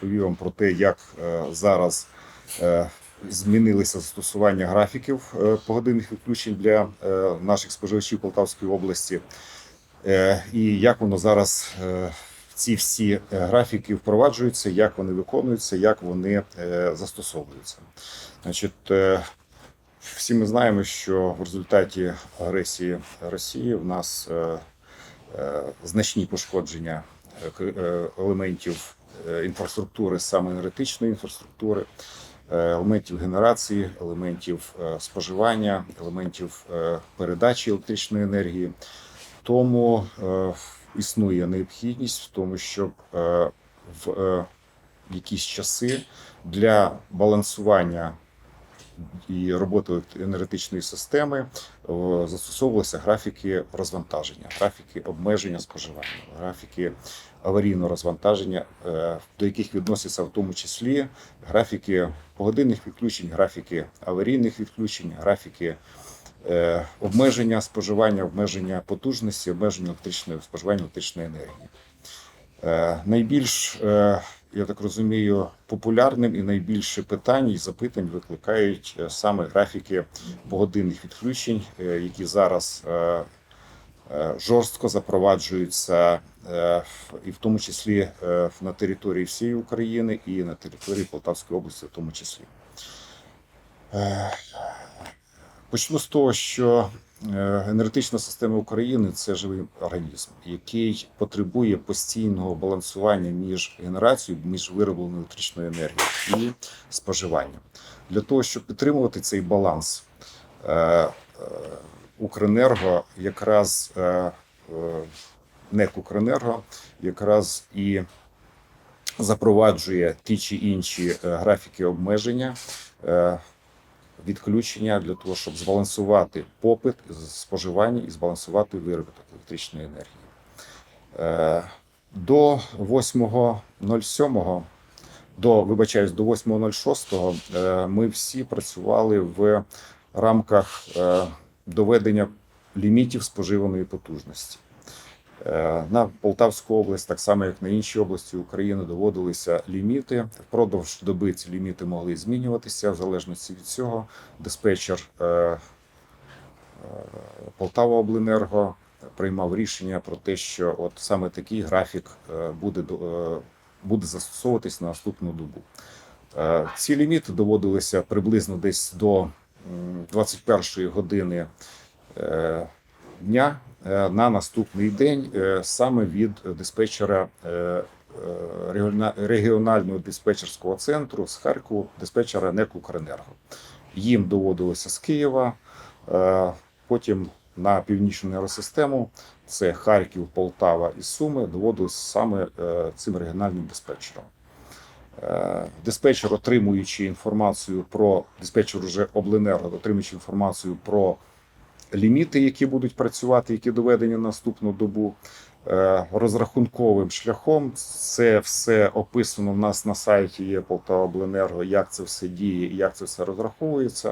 розповів вам про те, як е, зараз е, змінилися застосування графіків е, погодинних відключень для наших споживачів Полтавської області, і як воно зараз ці всі графіки впроваджуються, як вони виконуються, як вони застосовуються. Значить, всі ми знаємо, що в результаті агресії Росії в нас значні пошкодження елементів інфраструктури, саме енергетичної інфраструктури, е, елементів генерації, елементів е, споживання, елементів е, передачі електричної енергії. Тому е, існує необхідність в тому, щоб е, в е, якісь часи для балансування і роботи енергетичної системи застосовувалися графіки розвантаження, графіки обмеження споживання, графіки аварійного розвантаження, е, до яких відносяться в тому числі графіки погодинних відключень, графіки аварійних відключень, графіки е, обмеження споживання, обмеження потужності, обмеження електричної споживання електричної енергії. Е, Найбільш, е, я так розумію, популярним і найбільше питань і запитань викликають е, саме графіки погодинних відключень, е, які зараз е, жорстко запроваджуються, і в тому числі на території всієї України і на території Полтавської області, в тому числі. Почну з того, що енергетична система України це живий організм, який потребує постійного балансування між генерацією, між виробленою електричною енергією і споживанням. Для того, щоб підтримувати цей баланс, е, е, Укренерго якраз е, е, НЕК Укренерго якраз і запроваджує ті чи інші е, графіки обмеження. Відключення для того, щоб збалансувати попит, споживання і збалансувати виробіток електричної енергії. Е, До 8.07, до, вибачаюсь, до 8.06 е, ми всі працювали в рамках е, доведення лімітів споживаної потужності. Е, На Полтавську область, так само як на інші області України, доводилися ліміти. Впродовж доби ці ліміти могли змінюватися в залежності від цього. Диспетчер е, е, Полтава Обленерго приймав рішення про те, що от саме такий графік буде, буде застосовуватись на наступну добу. Ці ліміти доводилися приблизно десь до м, 21 години дня на наступний день е, саме від диспетчера е, е, регіона- регіонального диспетчерського центру з Харкову, диспетчера НЕК «Укренерго». Їм доводилося з Києва, е, потім на північну енергосистему, це Харків, Полтава і Суми, доводилося саме е, цим регіональним диспетчером. Е, Диспетчер, отримуючи інформацію про диспетчер уже обленерго, отримуючи інформацію про ліміти, які будуть працювати, які доведені на наступну добу. е, Розрахунковим шляхом це все описано в нас на сайті є Полтавобленерго, як це все діє як це все розраховується.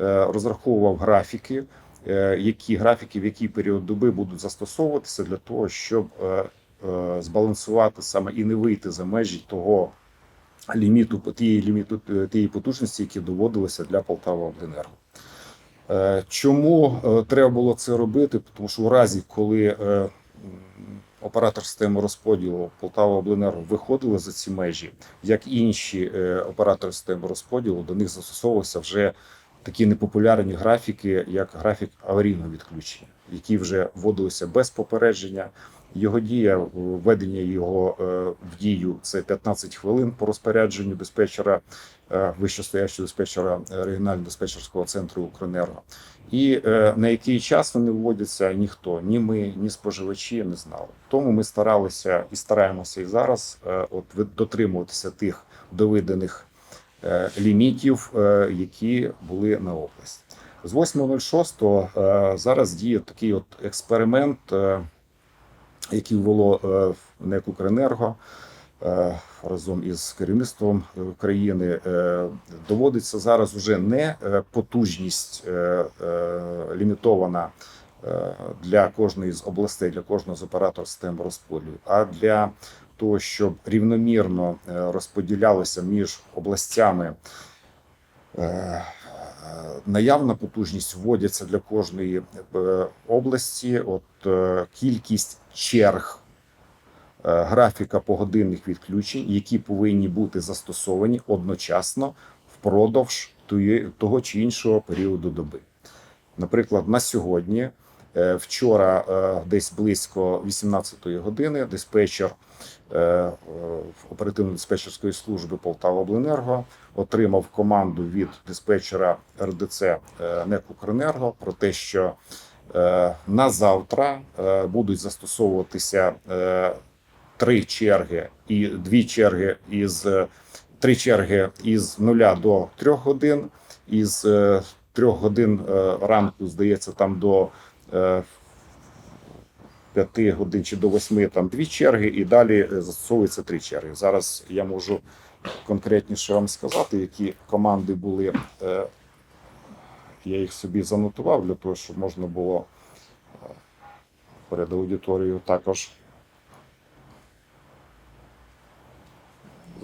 Е, Розраховував графіки, е, які графіки в який період доби будуть застосовуватися для того, щоб збалансувати саме і не вийти за межі того ліміту тієї ліміту тієї потужності, які доводилися для Полтава-Обленерго. Е, Чому е, треба було це робити? Тому що у разі, коли е, оператор системи розподілу Полтава Обленерго виходили за ці межі, як інші е, оператори системи розподілу, до них застосовувалися вже такі непопулярні графіки, як графік аварійного відключення, які вже вводилися без попередження. Його дія, введення його е, в дію це 15 хвилин по розпорядженню диспетчера е, вищостоящого диспетчера регіонального диспетчерського центру Укренерго. І е, на який час вони вводяться, ніхто, ні ми, ні споживачі не знали. Тому ми старалися і стараємося і зараз от дотримуватися тих доведених лімітів, які були на область. З 8.06 е, зараз діє такий от експеримент, е, який ввело е, НЕК Укренерго разом із керівництвом України. Е, Доводиться зараз уже не потужність лімітована для кожної з областей, для кожного з операторів системи розподілу, а для того, щоб рівномірно розподілялися між областями. Наявна потужність вводяться для кожної е, області. От е, кількість черг, е, графіка погодинних відключень, які повинні бути застосовані одночасно впродовж того чи іншого періоду доби. Наприклад, на сьогодні, вчора, десь близько 18-ї години, диспетчер оперативно-диспетчерської служби Полтава-Обленерго отримав команду від диспетчера РДЦ е, НЕК «Укренерго» про те, що е, на завтра е, будуть застосовуватися е, три черги і дві черги із е, три черги із нуля до трьох годин, із е, трьох годин е, ранку, здається, там до п'яти годин чи до восьми там дві черги, і далі е, застосовується три черги. Зараз я можу конкретніше вам сказати, які команди були. е, Я їх собі занотував для того, щоб можна було е, перед аудиторією також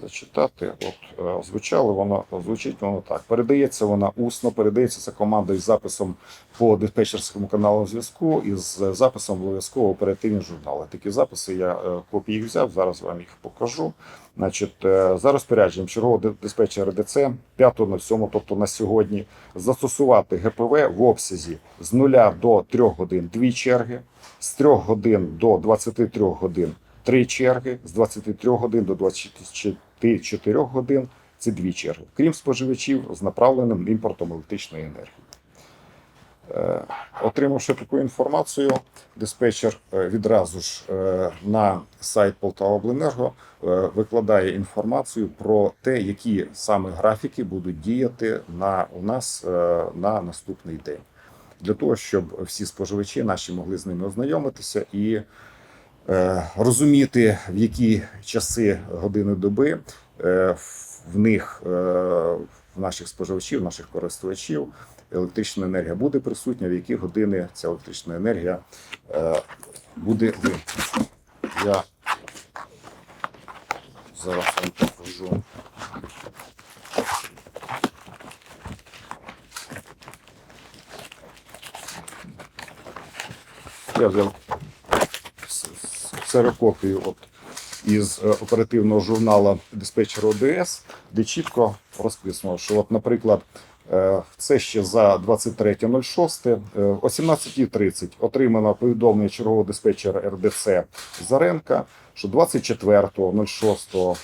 зачитати. От е, звучало воно, звучить воно так. Передається вона усно, передається ця команда із записом по диспетчерському каналу зв'язку і з записом обов'язково оперативні журнали. Такі записи я е, копії взяв. Зараз вам їх покажу. Значить, е, за розпорядженням чергового ди- диспетчера ДЦ 5.07, тобто на сьогодні, застосувати ГПВ в обсязі з 0 до 3 годин дві черги, з 3 годин до 23 годин три черги, з 23 годин до 24 годин це дві черги, крім споживачів з направленим імпортом електричної енергії. Е, Отримавши таку інформацію, диспетчер е, відразу ж е, на сайт Полтавобленерго е, викладає інформацію про те, які саме графіки будуть діяти на у нас на наступний день, для того, щоб всі споживачі наші могли з ними ознайомитися і розуміти, в які часи години доби е, в них, е, в наших споживачів, наших користувачів, електрична енергія буде присутня, в які години ця електрична енергія е, буде вимкнена. Я зараз вам покажу. Я взяв ксерокопію от, із е, оперативного журналу диспетчер ОДС, де чітко розписано, що, от, наприклад, е, це ще за 23.06, е, о 17.30 отримано повідомлення чергового диспетчера РДЦ Заренка, що 24.06 е,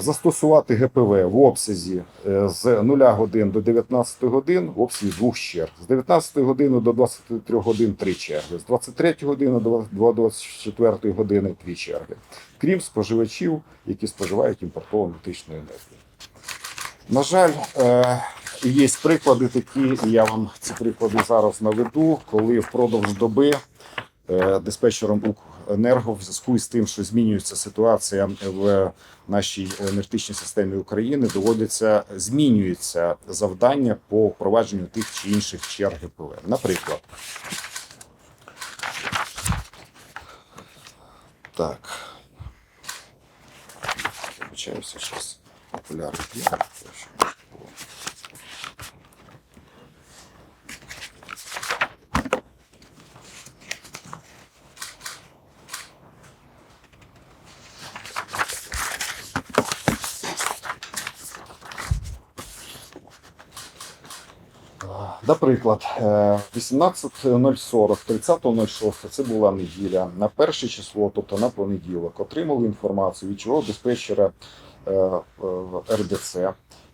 застосувати ГПВ в обсязі е, з 0 годин до 19 годин в обсязі двох черг. З 19 години до 23 годин три черги, з 23 години до 24 години дві черги, крім споживачів, які споживають імпортовану електричну енергію. На жаль, е, є приклади такі, і я вам ці приклади зараз наведу, коли впродовж доби е, диспетчером Укренерго в зв'язку з тим, що змінюється ситуація в нашій енергетичній системі України, доводиться змінюється завдання по впровадженню тих чи інших черг ГПВ. Наприклад, так. Вибачаюся, зараз окуляри є. Наприклад, е, 18.040, 30.06, це була неділя. На перше число, тобто на понеділок, отримали інформацію від чого диспетчера е, е, РДЦ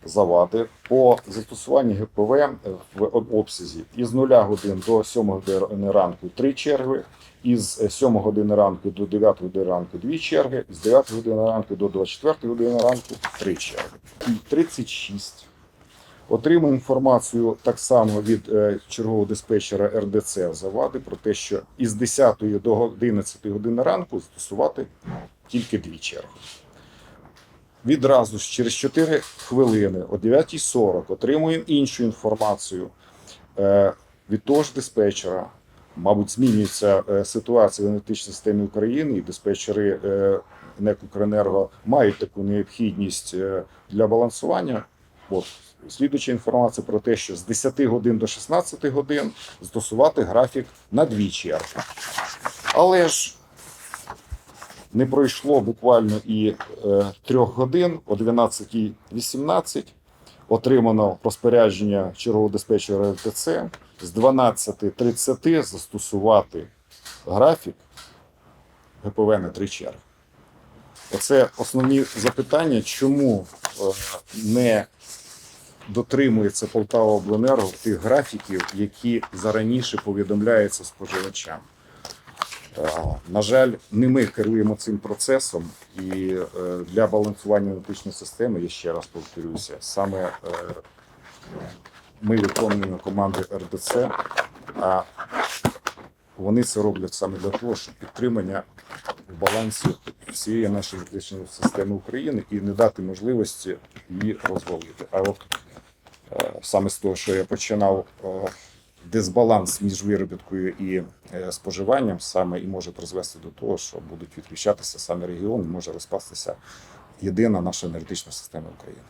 завади по застосуванні ГПВ в обсязі із 0 годин до 7 години ранку три черги, із 7 години ранку до 9 години ранку дві черги, з 9 години ранку до 24 години ранку три черги. І 36 Отримав інформацію так само від е, чергового диспетчера РДЦ Завади про те, що із 10 до 11 години ранку застосувати тільки дві черги. Відразу ж через 4 хвилини о 9.40 отримуємо іншу інформацію е, від того ж диспетчера. Мабуть, змінюється е, ситуація в енергетичній системі України, і диспетчери НЕК «Укренерго» мають таку необхідність для балансування. От, слідуюча інформація про те, що з 10 годин до 16 годин застосувати графік на дві черги. Але ж не пройшло буквально і е, трьох годин о 12.18 отримано розпорядження чергового диспетчера РТЦ з 12.30 застосувати графік ГПВ на три черги. Оце основні запитання, чому е, не дотримується Полтава Обленерго тих графіків, які зараніше повідомляються споживачам. Е, На жаль, не ми керуємо цим процесом, і е, для балансування електричної системи, я ще раз повторюся, саме ми виконуємо команди РДЦ, а вони це роблять саме для того, щоб підтримання в балансі всієї нашої електричної системи України і не дати можливості її розвалити. А от е, саме з того, що я починав, е, дисбаланс між виробіткою і е, споживанням саме і може призвести до того, що будуть відключатися саме регіони, може розпастися єдина наша енергетична система України.